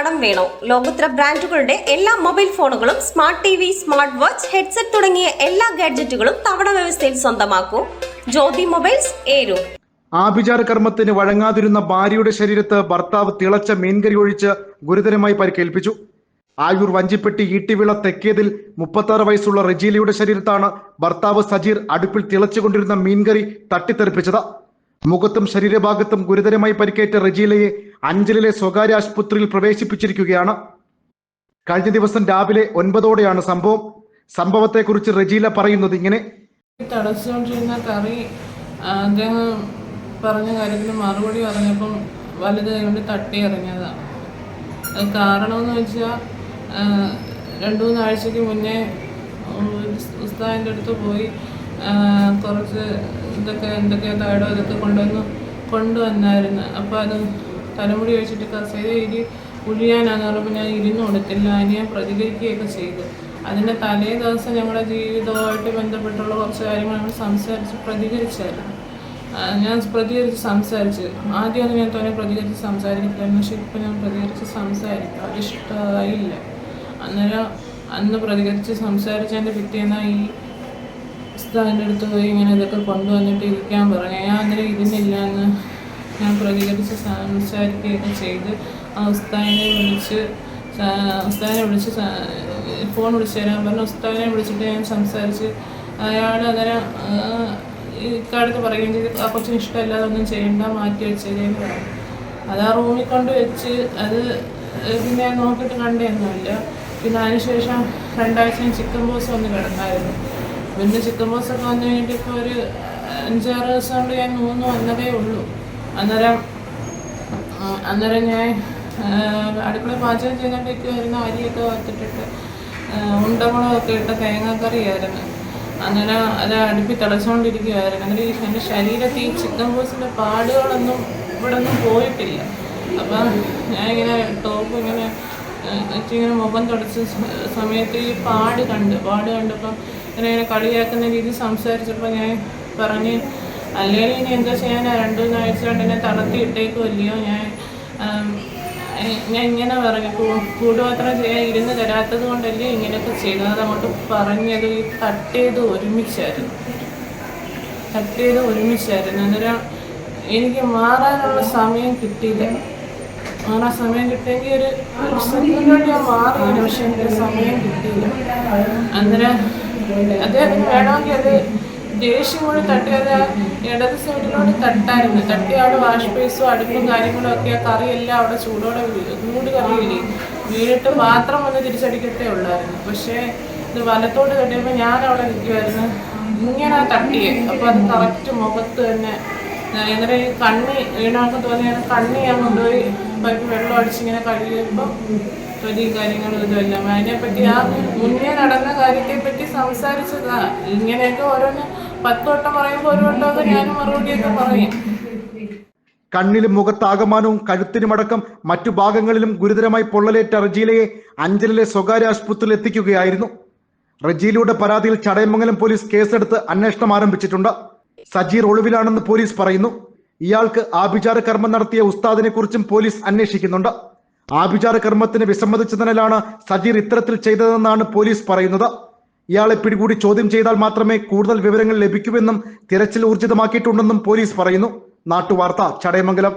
കടം വേണോ? ലോകോത്തര ബ്രാൻഡുകളുടെ എല്ലാ മൊബൈൽ ഫോണുകളും smart T V smart watch headset തുടങ്ങിയ എല്ലാ ഗാഡ്ജറ്റുകളും തവണ വ്യവസ്ഥയിൽ സ്വന്തമാക്കൂ. ജ്യോതി മൊബൈൽസ് ഏരു. ആഭിചാര കർമ്മത്തിന് വഴങ്ങാതിരുന്ന ഭാര്യയുടെ ശരീരത്ത് ഭർത്താവ് തിളച്ച മീൻകരി ഒഴിച്ച് ഗുരുതരമായി പരിക്കേൽപ്പിച്ചു. ആയൂർ വഞ്ചിപ്പെട്ടി ഈട്ടിവിള തെക്കേതിൽ മുപ്പത്താറ് വയസ്സുള്ള റജീലിയുടെ ശരീരത്താണ് ഭർത്താവ് സജീർ അടുപ്പിൽ തിളച്ചുകൊണ്ടിരുന്ന മീൻകറി തട്ടിത്തെറിപ്പിച്ചത്. മുഖത്തും ശരീരഭാഗത്തും ഗുരുതരമായി പരിക്കേറ്റ റെജീലയെ അഞ്ചലിലെ സ്വകാര്യ ആശുപത്രിയിൽ പ്രവേശിപ്പിച്ചിരിക്കുകയാണ്. കഴിഞ്ഞ ദിവസം രാവിലെ ഒൻപതോടെയാണ് സംഭവം. സംഭവത്തെക്കുറിച്ച് റജീല പറയുന്നത് ഇങ്ങനെ. തിളച്ചുകൊണ്ടിരുന്ന കറി അദ്ദേഹം പറഞ്ഞ കാര്യത്തിന് മറുപടി പറഞ്ഞപ്പം വലുത് കൊണ്ട് തട്ടി ഇറങ്ങിയതാണ് കാരണമെന്ന് വെച്ചാൽ രണ്ടു മൂന്നാഴ്ചക്ക് മുന്നേ ഉസ്താദിന്റെ അടുത്ത് പോയി കുറച്ച് ഇതൊക്കെ എന്തൊക്കെയോ താഴോ ഇതൊക്കെ കൊണ്ടുവന്ന് കൊണ്ടുവന്നായിരുന്നു. അപ്പോൾ അത് തലമുടി വെച്ചിട്ട് കസേര എഴുതി ഉഴിയാനാന്ന് പറഞ്ഞപ്പോൾ ഞാൻ ഇരുന്ന് കൊടുത്തില്ല അതിന് ഞാൻ പ്രതികരിക്കുകയൊക്കെ ചെയ്തു. അതിന്റെ തലേ ദിവസം ഞങ്ങളുടെ ജീവിതവുമായിട്ട് ബന്ധപ്പെട്ടുള്ള കുറച്ച് കാര്യങ്ങൾ ഞങ്ങൾ സംസാരിച്ച് പ്രതികരിച്ചായിരുന്നു. ഞാൻ പ്രതികരിച്ച് സംസാരിച്ച് ആദ്യമൊന്നും ഞാൻ തോന്നെ പ്രതികരിച്ച് സംസാരിക്കില്ലായിരുന്നു പക്ഷെ ഇപ്പം ഞാൻ പ്രതികരിച്ച് സംസാരിക്കും. അതിഷ്ടമായില്ല അന്നേരം അന്ന് പ്രതികരിച്ച് സംസാരിച്ചതിന്റെ പിറ്റേന്ന് ഈ സ്ഥലത്തിന്റെ അടുത്ത് പോയി ഇങ്ങനെ ഇതൊക്കെ കൊണ്ടുവന്നിട്ട് ഇരിക്കാൻ പറഞ്ഞു. ഞാൻ അന്നേരം ഇരുന്നില്ല എന്ന് ഞാൻ പ്രതികരിച്ച് സംസാരിക്കുകയൊക്കെ ചെയ്ത് ആ ഉസ്താദിനെ വിളിച്ച് ഉസ്താദിനെ വിളിച്ച് ഫോൺ വിളിച്ച് തരാൻ പറഞ്ഞു. ഉസ്താദിനെ വിളിച്ചിട്ട് ഞാൻ സംസാരിച്ച് അയാൾ ആ, ഇക്കാലത്ത് പറയുകയും ചെയ്ത്. ആ കൊച്ചിന് ഇഷ്ടമല്ലാതെ ഒന്നും ചെയ്യണ്ട മാറ്റി വെച്ചേരെന്ന് പറഞ്ഞു. അത് ആ റൂമിൽ കൊണ്ട് വെച്ച് അത് പിന്നെ നോക്കിയിട്ട് കണ്ടൊന്നുമില്ല. പിന്നെ അതിനുശേഷം രണ്ടാഴ്ച ഞാൻ ചിക്കൻ ബോസ് വന്ന് കിടന്നായിരുന്നു. പിന്നെ ചിക്കൻ ബോസ് ഒക്കെ വന്നു കഴിഞ്ഞിട്ട് ഇപ്പോൾ ഒരു അഞ്ചാറ് ദിവസം കൊണ്ട് ഞാൻ മൂന്ന് വന്നതേ ഉള്ളൂ. അന്നേരം അന്നേരം ഞാൻ അടുക്കള പാചകം ചെയ്തുകൊണ്ടിരിക്കുമായിരുന്നു അരിയൊക്കെ വറുത്തിട്ടിട്ട് ഉണ്ടമുളകൊക്കെ ഇട്ട തേങ്ങാക്കറിയായിരുന്നു. അന്നേരം അത് അടുപ്പിൽ തിളച്ചുകൊണ്ടിരിക്കുകയായിരുന്നു അങ്ങനെ എന്റെ ശരീരത്തിൽ ഈ ചിക്കൻ ബോസിന്റെ പാടുകളൊന്നും ഇവിടെ ഒന്നും പോയിട്ടില്ല. അപ്പം ഇങ്ങനെ ടോപ്പ് ഇങ്ങനെ ഇങ്ങനെ മുഖം തുടച്ച സമയത്ത് ഈ പാട് കണ്ട് പാട് കണ്ടപ്പം ഇങ്ങനെ ഇങ്ങനെ കളിയാക്കുന്ന രീതി സംസാരിച്ചപ്പോൾ ഞാൻ പറഞ്ഞ് അല്ലെങ്കിൽ ഇനി എന്താ ചെയ്യാൻ രണ്ടു മൂന്നാഴ്ച കൊണ്ട് എന്നെ തളർത്തി ഇട്ടേക്കുമല്ലയോ ഞാൻ ഞാൻ ഇങ്ങനെ പറഞ്ഞു കൂ- കൂടുമാത്രം ചെയ്യാൻ ഇരുന്ന് തരാത്തത് കൊണ്ടല്ലേ ഇങ്ങനെയൊക്കെ ചെയ്തത്? അങ്ങോട്ട് പറഞ്ഞത് ഈ തട്ടിയത് ഒരുമിച്ചായിരുന്നു. തട്ടിയത് ഒരുമിച്ചായിരുന്നു. അന്നേരം എനിക്ക് മാറാനുള്ള സമയം കിട്ടിയില്ല. മാറാൻ സമയം കിട്ടിയെങ്കിൽ ഒരു സെക്കൻഡ് ഞാൻ പക്ഷെ എനിക്ക് സമയം കിട്ടിയില്ല. അന്നേരം അദ്ദേഹത്തിന് വേണമെങ്കിൽ അത് ദേഷ്യം കൂടി തട്ടിയത് ഇടത് സൈഡിലോട്ട് തട്ടായിരുന്നു. തട്ടി അവിടെ വാഷ് ബേസും അടുപ്പും കാര്യങ്ങളും ഒക്കെ ആ കറിയെല്ലാം അവിടെ ചൂടോടെ ചൂട് കറിയില്ലേ വീണിട്ട് മാത്രം വന്ന് തിരിച്ചടിക്കത്തേ ഉള്ളായിരുന്നു. പക്ഷേ ഇത് വലത്തോട്ട് തട്ടിയപ്പോൾ ഞാൻ അവിടെ നിൽക്കുമായിരുന്നു ഇങ്ങനെ തട്ടിയേ. അപ്പോൾ അത് കറക്റ്റ് മുഖത്ത് തന്നെ അന്നേരം ഈ കണ്ണി വീണാൾക്ക് തോന്നിയ കണ്ണി ഞാൻ കൊണ്ടുപോയി പൈപ്പ് വെള്ളം അടിച്ചിങ്ങനെ കഴിയുമ്പോൾ തൊലി കാര്യങ്ങളും ഇതുമെല്ലാം അതിനെപ്പറ്റി ആ മുന്നേ നടന്ന കാര്യത്തെപ്പറ്റി സംസാരിച്ചതാ. ഇങ്ങനെയൊക്കെ ഓരോന്ന് പത്ത് വട്ടം പറയുമ്പോൾ ഒരു ഞാനും മറുപടിയൊക്കെ പറയും. കണ്ണിലും മുഖത്താകമാനവും കഴുത്തിനുമടക്കം മറ്റു ഭാഗങ്ങളിലും ഗുരുതരമായി പൊള്ളലേറ്റ റജീലയെ അഞ്ചലിലെ സ്വകാര്യ ആശുപത്രിയിൽ എത്തിക്കുകയായിരുന്നു. റജീലയുടെ പരാതിയിൽ ചടയമംഗലം പോലീസ് കേസെടുത്ത് അന്വേഷണം ആരംഭിച്ചിട്ടുണ്ട്. സജീർ ഒളിവിലാണെന്ന് പോലീസ് പറയുന്നു. ഇയാൾക്ക് ആഭിചാര കർമ്മം നടത്തിയ ഉസ്താദിനെ കുറിച്ചും പോലീസ് അന്വേഷിക്കുന്നുണ്ട്. ആഭിചാര കർമ്മത്തിന് വിസമ്മതിച്ചതിനാലാണ് സജീർ ഇത്തരത്തിൽ ചെയ്തതെന്നാണ് പോലീസ് പറയുന്നത്. ഇയാളെ പിടികൂടി ചോദ്യം ചെയ്താൽ മാത്രമേ കൂടുതൽ വിവരങ്ങൾ ലഭിക്കൂവെന്നും തിരച്ചിൽ ഊർജിതമാക്കിയിട്ടുണ്ടെന്നും പോലീസ് പറയുന്നു. നാട്ടുവാർത്ത ചടയമംഗലം.